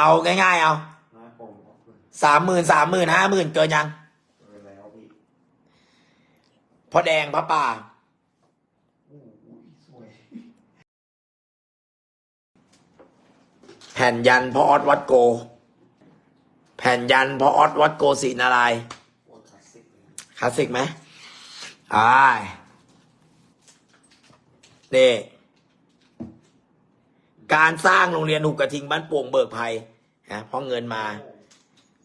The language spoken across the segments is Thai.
เอาง่ายๆเอาหน้าผมออกเลยสามหมื่นสามหมื่นห้าหมื่นเกินยัง เออแล้วพี่พ่อแดงพระป่า โอ้โหสวยแผ่นยันพ่อออสวัดโก แผ่นยันพ่อออสวัดโกศรีนารายณ์โคตรคลาสสิกเลยคลาสสิกไหมอ่ายนี่การสร้างโรงเรียนหุบกระทิงบ้านโป่งเบิกภัย นะเพราะเงินมา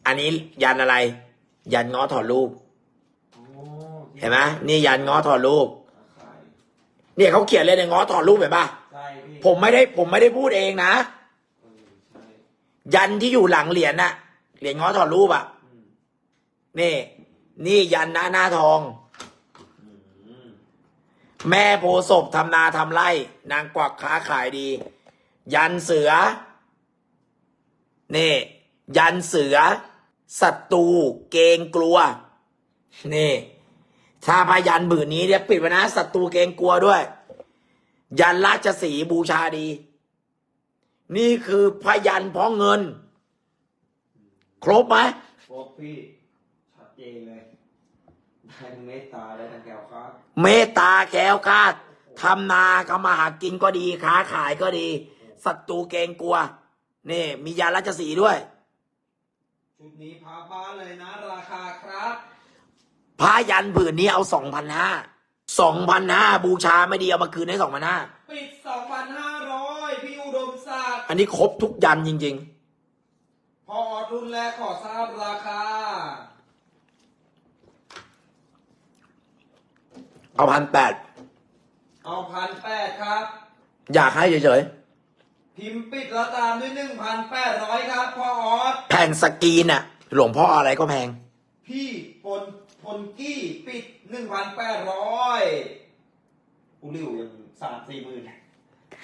อันนี้ยันอะไร ยันง้อถอดรูปโอ้เห็นไหมนี่ยันง้อถอดรูปขายเนี่ยเขาเขียนเลยในง้อถอดรูปเห็นปะใช่พี่ผมไม่ได้ ผมไม่ได้พูดเองนะเออใช่ยันที่อยู่หลังเหรียญน่ะเหรียญง้อถอดรูปอะอืมนี่ นี่ยันหน้าหน้าทองอืมแม่โพธิ์ศพทำนาทำไร่ นางกวักค้าขายดี ยันเสือ นี่ ยันเสือศัตรูเกรงกลัว นี่ถ้าพายันบืนนี้เดี๋ยวปิดไว้นะศัตรูเกรงกลัวด้วย ยันราชสีห์บูชาดี นี่คือพยันเพราะเงิน ครบไหมพวกพี่ชัดเจนเลยได้ทั้งเมตตาได้ทั้งแก้วครับเมตตาแก้วคลาดทำนาทำมาหากินก็ดีค้าขายก็ดีศัตรูเกรงกลัว นี่ มียาราชสีห์ด้วย ชุดนี้พาบ้านเลยนะ ราคาครับพระยันผืนนี้เอาสองพันห้าสองพันห้าบูชาไม่ดีเอามาคืนให้สองพันห้าปิด2,500พี่อุดมศักดิ์อันนี้ครบทุกยันจริง พอรุ่นแรกขอทราบราคา ๆ เอาพันแปดเอาพันแปดครับ อยากให้เฉย พิมพ์ปิดแล้วตามด้วย1,800ครับพอออสๆแผ่นสกรีนน่ะหลวงพ่ออะไรก็แพง พี่พลพลกี้ปิด1,800กูริวยังสามสี่หมื่น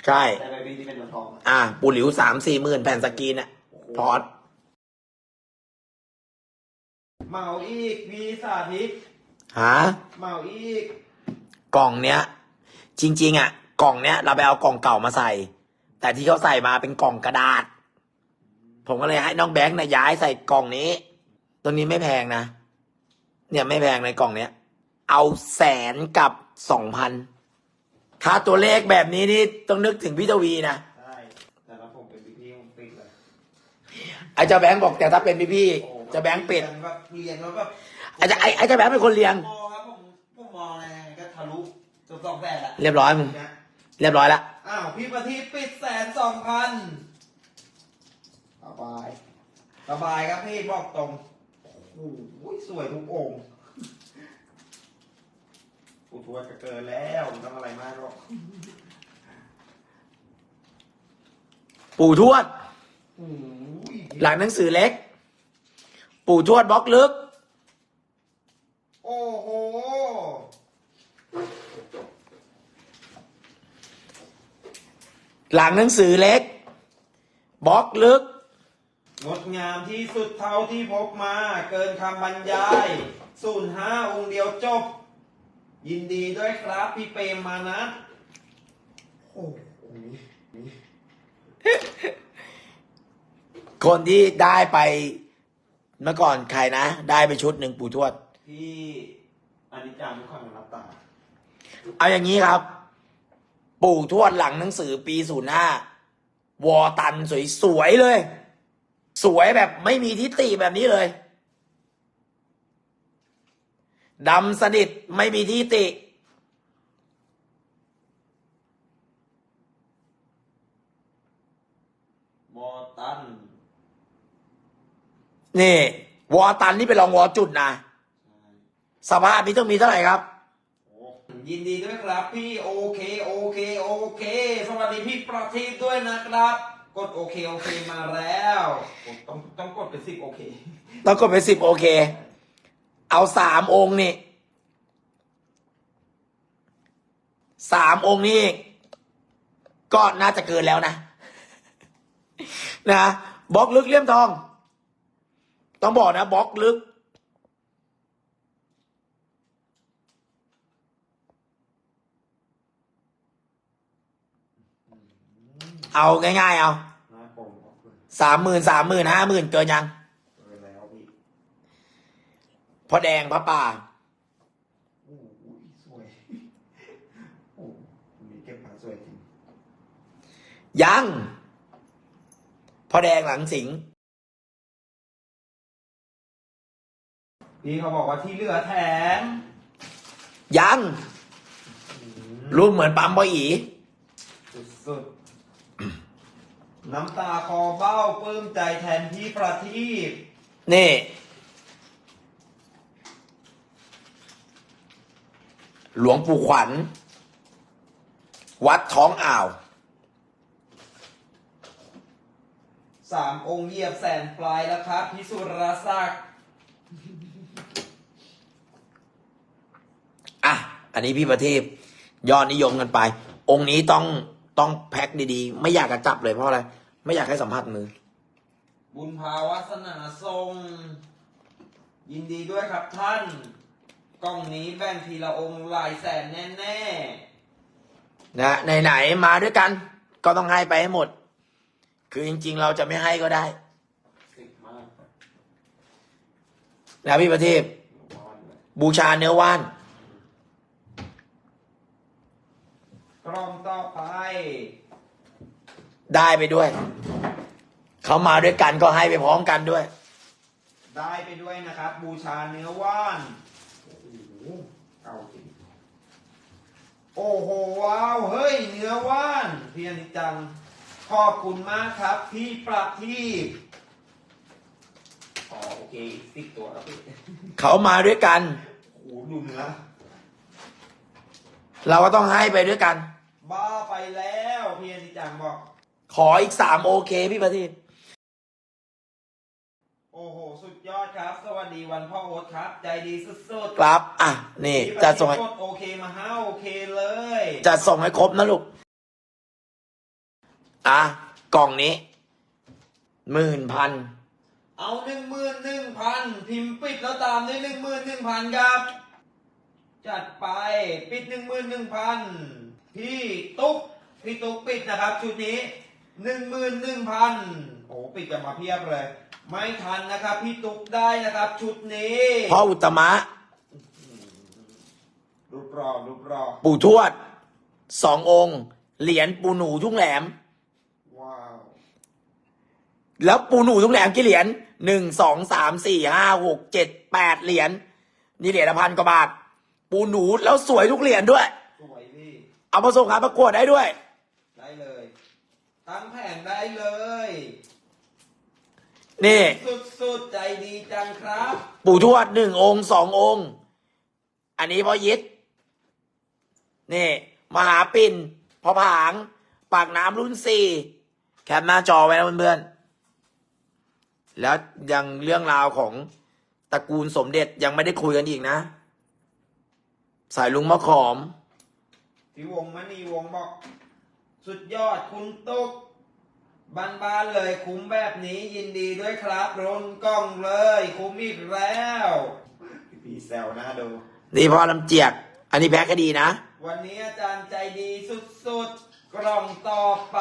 ใช่ แต่ใบบินที่เป็นเงินทองอะอ่า ปูหลิวสามสี่หมื่นแผ่นสกรีนน่ะพอดเหมาอีกมีสาธิตหา เหมาอีก กล่องเนี้ย จริง ๆอะกล่องเนี้ย เราไปเอากล่องเก่ามาใส่ แต่ที่เขาใส่มาเป็นกล่องกระดาษ ผมก็เลยให้น้องแบงค์นะย้ายใส่กล่องนี้ ตัวนี้ไม่แพงนะ เนี่ยไม่แพงในกล่องเนี้ย เอาแสนกับสองพันถ้าตัวเลขแบบนี้นี่ต้องนึกถึงพี่ทวีนะใช่แต่ละผมเป็นพี่พี่ผมปิดเลยไอ้เจ้าแบงค์บอกแต่ถ้าเป็นพี่พี่โอ้ๆเจ้าแบงค์ปิดเรียนแบบเรียนแล้วแบบไอ้เจ้าไอ้ไอ้เจ้าแบงค์เป็นคนเลี้ยง มองครับผมผมมองอะไรก็ทะลุจนสองแสนละเรียบร้อยมึงเนี่ย เรียบร้อยละอ้าวพี่ประทีปปิดแสนสองพันสบายสบายครับพี่บอกตรงโอ้โหสวยทุกองค์กูทวดก็เกินแล้วไม่ต้องอะไรมากหรอกปู่ทวด โอ้ย หลังหนังสือเล็ก ปู่ทวดบล็อกลึก โอ้โห หลังหนังสือเล็กบล็อกลึก งดงามที่สุดเท่าที่พบมา เกินคำบรรยายศูนย์ห้าองค์เดียวจบ ยินดีด้วยครับพี่เปรมมานะโอ้โหคนที่ได้ไปเมื่อก่อนใครนะ ได้ไปชุดหนึ่งปู่ทวด พี่อนิจจามุขมันรับตา เอาอย่างนี้ครับ ปู่ทวดหลังหนังสือปีศูนย์ห้าวอตันสวยๆเลย สวยแบบไม่มีทิฏฐิแบบนี้เลยดำสนิทไม่มีทิฏฐิบอตัน นี่ วอตันนี่เป็นรองวอจุดนะ สภาพนี้ต้องมีเท่าไหร่ครับโอ้ ยินดีด้วยครับพี่โอเคโอเคโอเค สวัสดีพี่ประทีปด้วยนะครับ กดโอเคโอเคมาแล้วกดต้องต้องกดเป็นสิบโอเค ต้องกดไปสิบโอเค เอาสามองค์นี่สามองค์นี่ก็น่าจะเกินแล้วนะ นะบล็อกลึกเลี่ยมทอง ต้องบอกนะบล็อกลึก เอาง่ายๆ เอาหน้าผมออกเลยสามหมื่นสามหมื่นห้าหมื่นเกินยังเออแล้วพี่พอแดงพระป่าโอ้โหสวยโอ้คนนี้เก็บผ้าสวยจริงยังพอแดงหลังสิงห์พี่เขาบอกว่าที่เหลือแถมยังอืมรูปเหมือนปั๊มบออีสุดๆ น้ำตาคอเบ้าปลื้มใจแทนพี่ประทีปนี่ หลวงปู่ขวัญ วัดท้องอ่าว สามองค์เหยียบแสนปลายแล้วครับ พิสุรศักดิ์อะ อันนี้พี่ประทีปยอดนิยมกันไป องค์นี้ต้องต้องแพ็คดีๆ ไม่อยากจะจับเลยเพราะอะไร ไม่อยากให้สัมผัสมือ บุญภาวาสนาทรง ยินดีด้วยครับท่าน กล้องนี้แบ่งทีละองค์หลายแสนแน่นะไหนๆมาด้วยกัน ก็ต้องให้ไปให้หมด คือจริง ๆ เราจะไม่ให้ก็ได้ๆสิบมากนะพี่ประทีปบูชาเนื้อว่าน กล้องต่อไป ได้ไปด้วย เขามาด้วยกันก็ให้ไปพร้อมกันด้วย ได้ไปด้วยนะครับ บูชาเนื้อว่าน โอ้โหเก่าจริงโอ้โหว้าว เฮ้ย เนื้อว่านพี่อนิจจัง ขอบคุณมากครับ พี่ประทีปอ๋อโอเคอีกสิบตัวแล้วพี่เขามาด้วยกัน โอ้โหดูเนื้อ เราก็ต้องให้ไปด้วยกัน บ้าไปแล้วพี่อนิจจังบอก ขออีกสามโอเคพี่ประทีปโอ้โห สุดยอดครับ สวัสดีวันพ่อโอ๊ตครับ ใจดีสุดๆครับ อะ นี่ พี่จะประส่งทีให้ปกดโอเคมาห้าโอเคเลย จะส่งให้ครบนะลูก อะ กล่องนี้หมื่นพัน เอาหนึ่งหมื่นหนึ่งพันพิมพ์ปิดแล้วตามด้วยหนึ่งหมื่นหนึ่งพันครับ จัดไปปิดหนึ่งหมื่นหนึ่งพันพี่ตุ๊กพี่ตุ๊กปิดนะครับชุดนี้ หนึ่งหมื่นหนึ่งพันโอ้ปิดกันมาเพียบเลย ไม่ทันนะครับ พี่ตุ๊กได้นะครับ ชุดนี้พ่ออุตตมะ รูปรอรูปรอปู่ทวดสององค์ เหรียญปู่หนูทุ่งแหลม ว้าว แล้วปูหนูทุกแหลมกี่เหรียญหนึ่งสองสามสี่ห้าหกเจ็ดแปดเหรียญนี่เหรียญละพันกว่าบาท ปูหนูแล้วสวยทุกเหรียญด้วย สวยพี่ เอามาส่งขายประกวดได้ด้วย ได้เลย ตั้งแผงได้เลย นี่ สุดๆใจดีจังครับ ปู่ทวดหนึ่งองค์สององค์ อันนี้พ่อยิดนี่ มหาปิ่นพ่อผาง ปากน้ำรุ่นสี่แคปหน้าจอไว้นะเพื่อนๆ แล้วยังเรื่องราวของตระกูลสมเด็จยังไม่ได้คุยกันอีกนะ สายลุงมะขอม พี่วงมณีวงบอก สุดยอดคุณตุ๊กบ้านๆเลยคุ้มแบบนี้ยินดีด้วยครับรนกล้องเลย คุ้มอีกแล้วพี่แซวหน้าดู นี่พ่อลำเจียก อันนี้แพ็คก็ดีนะ วันนี้อาจารย์ใจดีสุดๆ กล่องต่อไป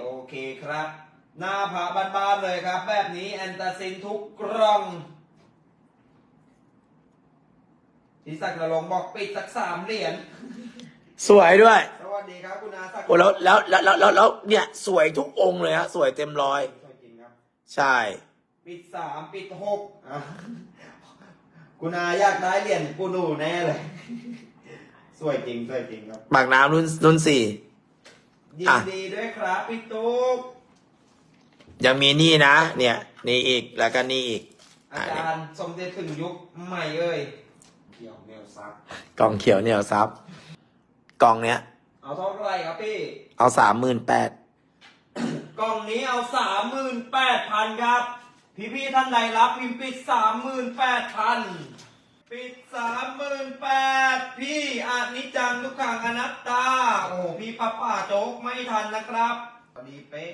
โอเคครับ หน้าผาบ้านๆเลยครับ แบบนี้แอนตาซินทุกกล่องพี่ศักดิ์นรงค์บอกปิดสักสามเหรียญ สวยด้วยสวัส ดีครับคุณอาศักดิ์โอ้แล้วแล้วแล้วแล้วแล้วแล้วเนี่ยสวยทุกองค์เลยฮะสวยเต็มร้อย สวยจริงครับ ใช่ ปิดสามปิดหกอะคุณอาอยากได้เหรียญปูนูแน่เลย สวยจริงสวยจริงครับ ปากน้ำรุ่นรุ่นสี่ ยิอะนดีด้วยครับพี่ตุ๊กยังมีนี่นะ เนี่ย นี่อีกแล้วก็นี่อีกอาอะเนี่ยจารย์สมเด็จถึงยุคใหม่เอ้ยเกี่ยวแนวซับกล่องเขียวเหนียวซับกล่องเนี้ย เอาเท่าไหร่ครับพี่ เอาสามหมื่นแปดกล่องนี้เอาสามหมื่นแปดพันครับ พี่พี่ๆท่านใดรับพิมพ์ปิดสามหมื่นแปดพันปิดสามหมื่นแปดพี่อานิจจังทุกขังอนัตตา โอ้โหพี่ป้าป่าโจ๊กไม่ทันนะครับพอดีเป๊ะ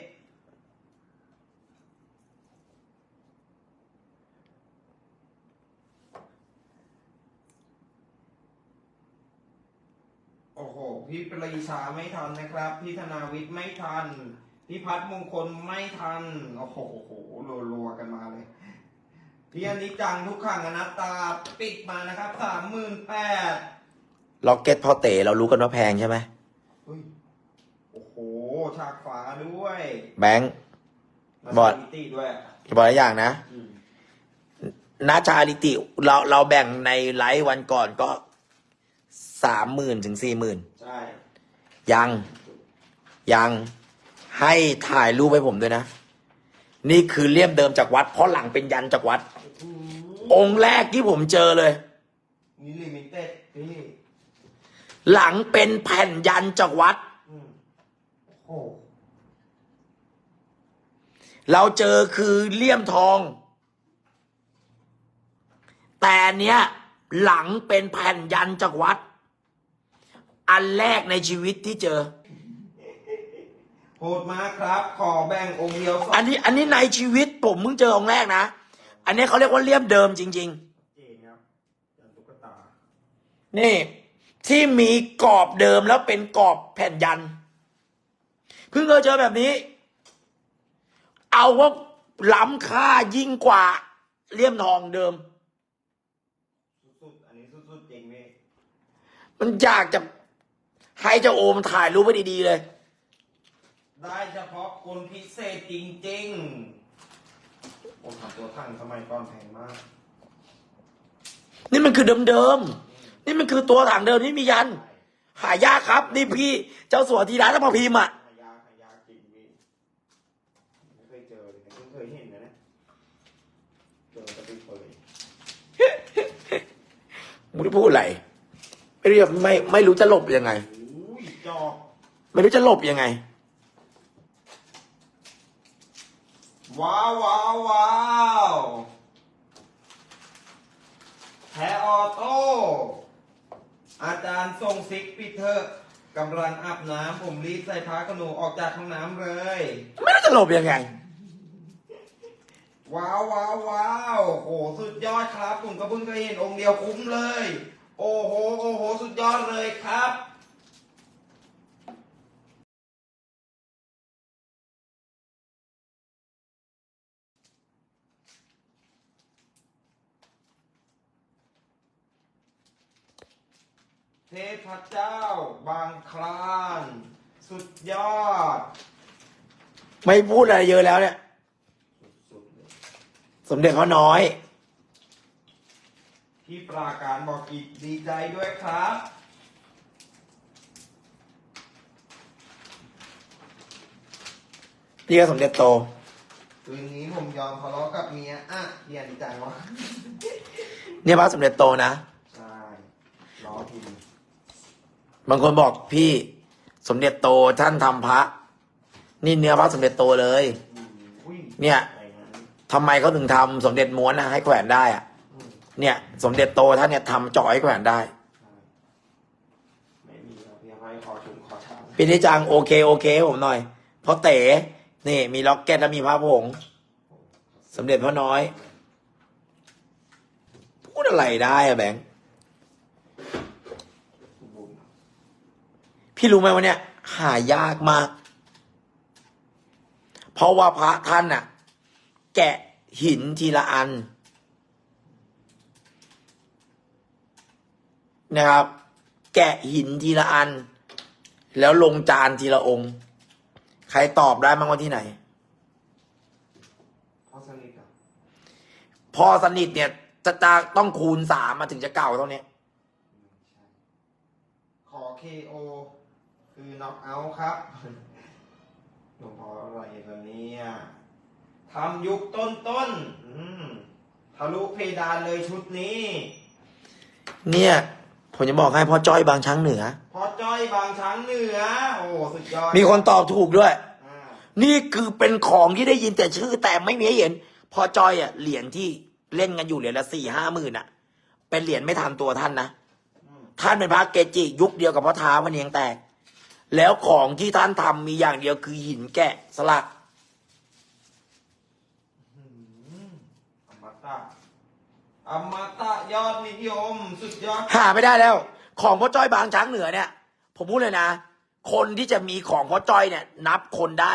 อ้โห พี่ปรีชาไม่ทันนะครับ พี่ธนาวิทย์ไม่ทัน พี่พี่พัฒน์มงคลไม่ทัน โอ้โหรัวๆกันมาเลยพี่อันนี้จังทุกขังอนัตตาปิดมานะครับสามหมื่นแปดล็อกเก็ตพ่อเต๋เรารู้กันว่าแพงใช่ไหมเฮ้ยโอ้โห ฉากฝาด้วย แบงค์บอดมาสถิติด้วยจะบอกอะไรอย่างนะอืมนาชาลิติเราเราแบ่งในไลฟ์วันก่อนก็ สามหมื่นถึงสี่หมื่นใช่ยัง ยังให้ถ่ายรูปให้ผมด้วยนะ นี่คือเลี่ยมเดิมจากวัด เพราะหลังเป็นยันจากวัดอืมองค์แรกที่ผมเจอเลย นี่ลิมิเต็ดพี่หลังเป็นแผ่นยันจากวัด อืมโอ้โหเราเจอคือเลี่ยมทอง แต่เนี้ย หลังเป็นแผ่นยันจากวัด อันแรกในชีวิตที่เจอ โหดมากครับ ขอแบ่งองค์เดียวสองอันนี้อันนี้ในชีวิตผมเพิ่งเจอองค์แรกนะ อันนี้เขาเรียกว่าเลี่ยมเดิมจริง เจนครับยันตุ๊กตา ๆ นี่ ที่มีกรอบเดิมแล้วเป็นกรอบแผ่นยัน เพิ่งเคยเจอแบบนี้ เอาว่าล้ำค่ายิ่งกว่าเลี่ยมทองเดิม สุดๆ อันนี้สุดๆจริงพี่ มันอยากจะให้เจ้าโอมถ่ายรูปไว้ดีๆเลย ได้เฉพาะคนพิเศษจริงๆ ผมทำตัวทั้งสมัยก่อนแพงมาก นี่มันคือเดิมๆ นี่มันคือตัวถังเดิมที่มียัน หายากครับ นี่พี่เจ้าสัวทีร้านต้องมาพิมพ์อะ หายากหายากจริงพี่ไม่เคยเจอเลยแต่เพิ่งเคยเห็นนะเนี่ยเจอจะไปเผยมึงจะพูดอะไร ไม่รู้จะไม่ไม่รู้จะหลบยังไงอุ้ยจอกไม่รู้จะหลบยังไง ว้าวว้าวว้าวแพ้ออโต้อาจารย์ส่งซิกปิดเถอะกำลังอาบน้ำผมรีบใส่ผ้าขนหนูออกจากห้องน้ำเลย ไม่รู้จะหลบยังไง ว้าวว้าวว้าวโอ้โหสุดยอดครับ ผมก็เพิ่งเคยเห็นองค์เดียวคุ้มเลย โอ้โห โอ้โห สุดยอดเลยครับเทพเจ้าบางคลาน สุดยอด ไม่พูดอะไรเยอะแล้วเนี่ย สุดๆเลย สมเด็จเขาน้อย พี่ปราการบอกอีกดีใจด้วยครับ พี่ก็สมเด็จโต คืนนี้ผมยอมทะเลาะกับเมียอะเรียนดีใจวะเนี่ยพระสมเด็จโตนะ ใช่รอพิมพ์บางคนบอกพี่สมเด็จโตท่านทำพระ นี่เนื้อพระสมเด็จโตเลย อืมอุ้ยเนี่ย อะไรงั้นทำไมเขาถึงทำสมเด็จม้วนนะให้แขวนได้อะอืม เนี่ย สมเด็จโตท่านเนี่ยทำเจาะให้แขวนได้ใช่ไม่มีครับพี่ให้ขอชุมขอชามพี่นิจังโอเคโอเคให้ผมหน่อย เพราะเต๋นี่ มีล็อกเก็ตแล้วมีพระผงสมเด็จพ่อน้อย พูดอะไรได้อะแบงค์บุญพี่รู้ไหมว่าเนี่ย หายากมาก เพราะว่าพระท่านน่ะแกะหินทีละอัน นะครับ แกะหินทีละอัน แล้วลงจานทีละองค์ ใครตอบได้มั้งว่าที่ไหน พ่อสนิทอะพอสนิทเนี่ยจะจะต้องคูณสามมาถึงจะเก่าเท่านี้อืมใช่ขอ KO คือน็อกเอาท์ครับหลวงพ่ออะไรกันเนี่ยทำยุคต้นต้นๆอืมทะลุเพดานเลยชุดนี้ เนี่ย ผมจะบอกให้พ่อจ้อยบางช้างเหนือ พอจ้อยบางช้างเหนือ โอ้สุดยอดมีคนตอบถูกด้วย อ่านี่คือเป็นของที่ได้ยินแต่ชื่อแต่ไม่มีให้เห็น พอจอยอะเหรียญที่เล่นกันอยู่เหรียญละสี่ห้าหมื่นอะ เป็นเหรียญไม่ทันตัวท่านนะอืมท่านเป็นพระเกจิยุคเดียวกับพ่อท้ามันเองแตก แล้วของที่ท่านทำมีอย่างเดียวคือหินแกะสลัก อืมอมตะ อมตะยอดนิยม สุดยอด หาไม่ได้แล้ว ของพ่อจ้อยบางช้างเหนือเนี่ย ผมพูดเลยนะ คนที่จะมีของพ่อจ้อยเนี่ย นับคนได้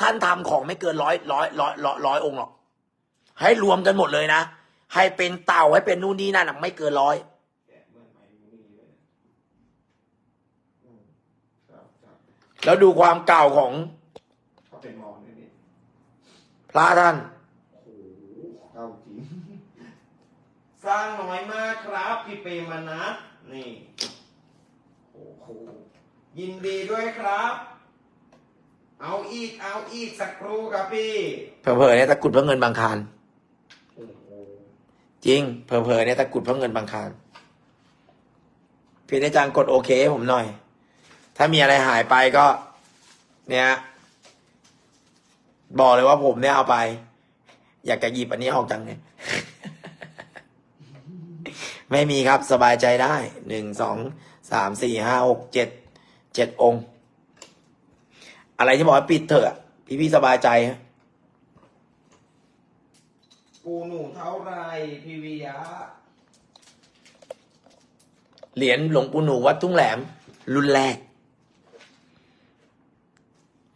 ท่านทำของไม่เกินร้อยร้อยร้อยร้อยร้อยองค์หรอก ให้รวมกันหมดเลยนะ ให้เป็นเต่าให้เป็นนู่นนี่นั่นอะไม่เกินร้อยแกะเหมือนไหมมีเลยอืมครับครับแล้วดูความเก่าของ เขาเป็นมอนด้วยนี่ พระท่าน โอ้โหเก่าจริง สร้างน้อยมากครับพี่เปรมนัทนี่โอ้โหยินดีด้วยครับ เอาอีกเอาอีกสักครู่ครับพี่เผลอๆเนี่ยตะกรุดพระเงินบางคารโอ้โหจริงเผลอๆเนี่ยตะกรุดพระเงินบางคารพี่อาจารย์กดโอเคให้ผมหน่อย ถ้ามีอะไรหายไปก็ เนี่ย บอกเลยว่าผมเนี่ยเอาไป อยากจะหยิบอันนี้ออกจังเนี่ย ไม่มีครับสบายใจได้หนึ่งสองสามสี่ห้าหกเจ็ดเจ็ดองค์ อะไรที่บอกว่าปิดเถอะพี่พี่ๆสบายใจฮะปูหนูเท่าไรพี่วิยะเหรียญหลวงปู่หนูวัดทุ่งแหลม รุ่นแรก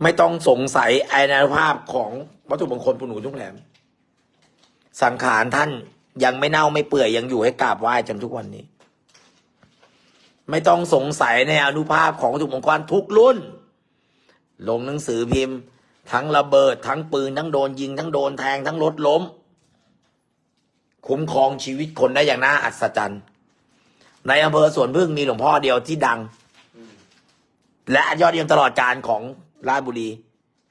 ไม่ต้องสงสัยไอ้นานุภาพของวัตถุมงคลปู่หนูทุ่งแหลม สังขารท่าน ยังไม่เน่าไม่เปื่อยยังอยู่ให้กราบไหว้จนทุกวันนี้ ไม่ต้องสงสัยในอนุภาพของวัตถุมงคลทุกรุ่น ลงหนังสือพิมพ์ ทั้งระเบิด ทั้งปืนทั้งโดนยิงทั้งโดนแทงทั้งรถล้ม คุ้มครองชีวิตคนได้อย่างน่าอัศจรรย์ ในอำเภอสวนพึ่งมีหลวงพ่อเดียวที่ดัง และยอดเยี่ยมตลอดการของราชบุรี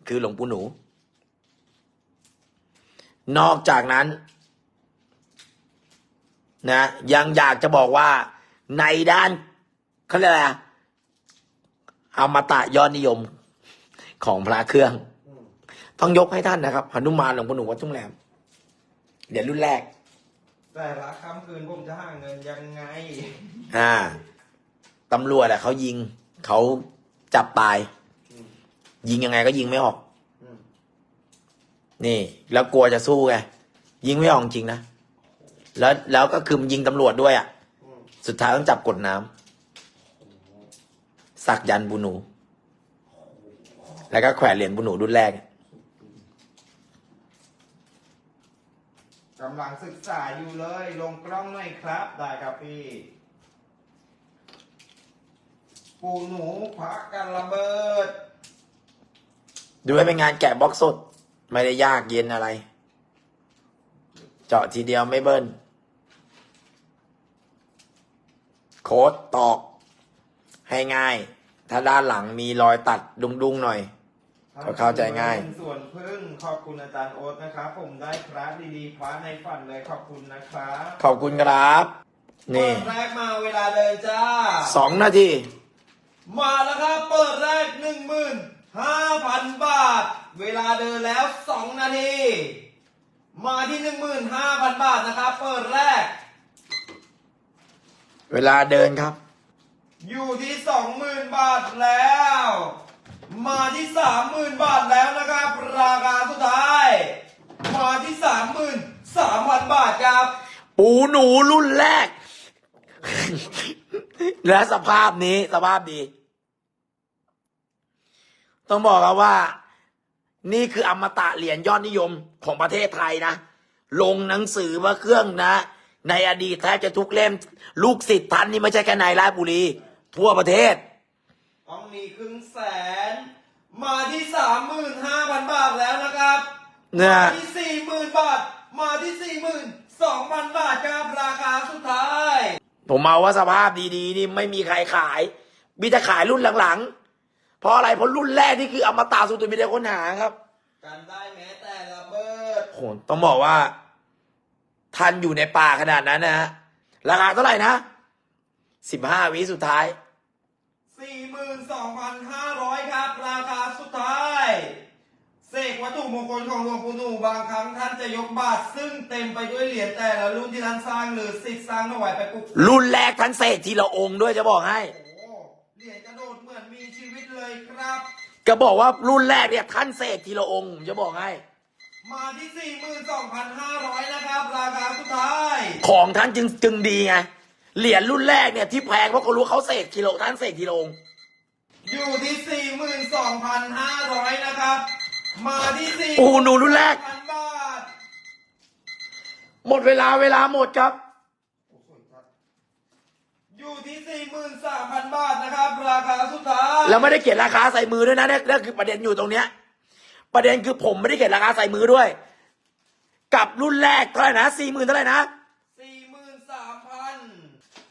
คือหลวงปู่หนูนอกจากนั้น นะยังอยากจะบอกว่าในด้านเขาเรียกอะไรอะอมตะยอดนิยมของพระเครื่องอืมต้องยกให้ท่านนะครับหนุมานหลวงปู่หนูวัดทุ่งแหลมเหรียญรุ่นแรก แต่ละค่ำคืนผมจะหาเงินยังไง อ่าตำรวจอะเขายิงเขาจับตายอืมยิงยังไงก็ยิงไม่ออกอืมนี่ แล้วกลัวจะสู้ไงยิงไม่ออกจริงนะ แล้วแล้วก็คือมันยิงตำรวจด้วยอะ่ะอืมสุดท้ายต้องจับกดน้ำโอ้โหสักยันต์บุหนู แล้วก็แขวนเหรียญบุหนูรุ่นแรกกำลังศึกษาอยู่เลย ลงกล้องหน่อยครับ ได้ครับพี่ ปูหนูพักกันระเบิด ดูให้เป็นงานแกะบล็อกสด ไม่ได้ยากเย็นอะไร เจาะทีเดียวไม่เบิ้ล โค้ดตอก ให้ง่าย ถ้าด้านหลังมีรอยตัดดุ้งๆหน่อย ก็เข้าใจง่าย ส่วนพึ่งขอบคุณอาจารย์โอ๊ตนะครับ ผมได้พระดีๆพระในฝันเลยขอบคุณนะครับขอบคุณครับ นี่เปิดแรกมาเวลาเดินจ้า สองนาที มาแล้วครับ เปิดแรกหนึ่งหมื่นห้าพันบาท เวลาเดินแล้วสองนาที มาที่หนึ่งหมื่นห้าพันบาทนะครับ เปิดแรก เวลาเดินครับ อยู่ที่สองหมื่นบาทแล้ว มาที่สามหมื่นบาทแล้วนะครับ ราคาสุดท้าย มาที่สามหมื่นสามพันบาทครับ ปูหนูรุ่นแรก และสภาพนี้สภาพดี ต้องบอกครับว่า นี่คืออมตะเหรียญยอดนิยมของประเทศไทยนะ ลงหนังสือมาเครื่องนะ ในอดีตแทบจะทุกเล่ม ลูกศิษย์ท่านนี่ไม่ใช่แค่ในราชบุรี ทั่วประเทศ ต้องมีครึ่งแสน มาที่สามหมื่นห้าพันบาทแล้วนะครับเนี่ย มาที่สี่หมื่นบาท มาที่สี่หมื่นสองพันบาทครับราคาสุดท้าย ผมเอาว่าสภาพดีๆ นี่ไม่มีใครขาย มีแต่ขายรุ่นหลังๆ เพราะอะไรเพราะรุ่นแรกนี่คืออมตะสุดตัวมีแต่คนหาครับ กันได้แม้แต่ระเบิด โหต้องบอกว่า ท่านอยู่ในป่าขนาดนั้นนะฮะราคาเท่าไหร่นะสิบห้าวิสุดท้าย42,500ครับ ราคาสุดท้ายเสกวัตถุมงคลของหลวงปู่หนูบางครั้งท่านจะยกบาทซึ่งเต็มไปด้วยเหรียญแต่ละรุ่นที่ท่านสร้างหรือสิทธิ์สร้างถวายไปปุ๊บรุ่นแรกท่านเสกทีละองค์ด้วยจะบอกให้โอ้โหเหรียญกระโดดเหมือนมีชีวิตเลยครับ ก็บอกว่ารุ่นแรกเนี่ยท่านเสกทีละองค์ผมจะบอกให้ มาที่42,500นะครับ ราคาสุดท้ายของท่านจึงจึงดีไงเหรียญรุ่นแรกเนี่ยที่แพงเพราะเขารู้เขาเสกทีละท่านเสกทีละองค์อยู่ที่42,500นะครับ มาที่สี่โอ้โหหนูรุ่นแรก พันบาทหมดเวลาเวลาหมดครับ อยู่ที่สี่หมื่นสามพันบาทนะครับ ราคาสุดท้าย แล้วไม่ได้เขียนราคาใส่มือด้วยนะเนี่ยนั่นคือประเด็นอยู่ตรงเนี้ย ประเด็นคือผมไม่ได้เขียนราคาใส่มือด้วย กับรุ่นแรกเท่าไหร่นะสี่หมื่นเท่าไหร่นะสี่หมื่นสามพัน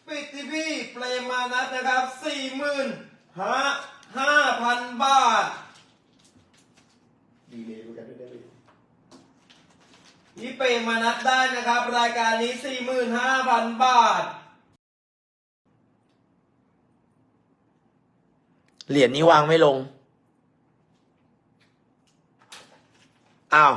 ปิดที่พี่เปรมมานัดนะครับสี่หมื่นห้าห้าพันบาท ดีเลยกูจะได้พี่เปรมมานัดได้นะครับ รายการนี้สี่หมื่นห้าพันบาท เหรียญนี้วางไม่ลง อ้าว